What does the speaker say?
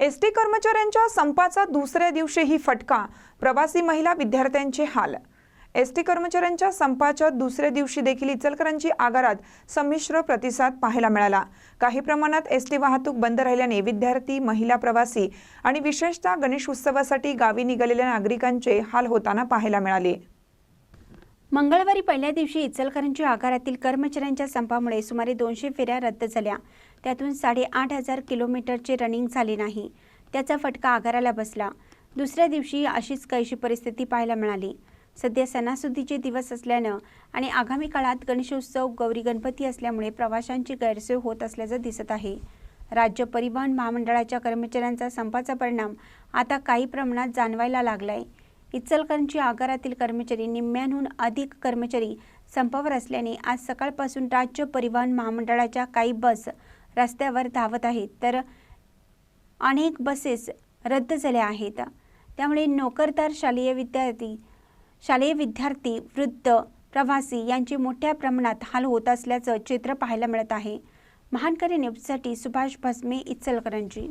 S T कर्मचाऱ्यांच्या संपाचा दुसऱ्या दिवशीही फटका. प्रवासी महिला विद्यार्थ्यांचे हाल. एस टी कर्मचाऱ्यांच्या संपाच्या दुसऱ्या दिवशी देखील इचलकरांची आगारात संमिश्र प्रतिसाद पाहायला मिळाला. काही प्रमाणात एस टी वाहतूक बंद राहिल्याने विद्यार्थी महिला प्रवासी आणि विशेषतः गणेश उत्सवासाठी गावी निघालेल्या नागरिकांचे हाल होताना पाहायला मिळाले. मंगळवारी पहिल्या दिवशी इचलकरंजी आगारातील कर्मचाऱ्यांच्या संपामुळे सुमारे दोनशे फेऱ्या रद्द झाल्या. त्यातून साडेआठ हजार किलोमीटरचे रनिंग झाले नाही. त्याचा फटका आगाराला बसला. दुसऱ्या दिवशी अशीच काहीशी परिस्थिती पाहायला मिळाली. सध्या सणासुदीचे दिवस असल्यानं आणि आगामी काळात गणेशोत्सव गौरी गणपती असल्यामुळे प्रवाशांची गैरसोय होत असल्याचं दिसत आहे. राज्य परिवहन महामंडळाच्या कर्मचाऱ्यांचा संपाचा परिणाम आता काही प्रमाणात जाणवायला लागलाय. इचलकरंजी आगारातील कर्मचारी निम्म्याहून अधिक कर्मचारी संपावर असल्याने आज सकाळपासून राज्य परिवहन महामंडळाच्या काही बस रस्त्यावर धावत आहेत. तर अनेक बसेस रद्द झाल्या आहेत. त्यामुळे नोकरदार शालेय विद्यार्थी शालेय विद्यार्थी वृद्ध प्रवासी यांचे मोठ्या प्रमाणात हाल होत असल्याचं चित्र पाहायला मिळत आहे. महानकरी न्यूजसाठी सुभाष भस्मे इचलकरंजी.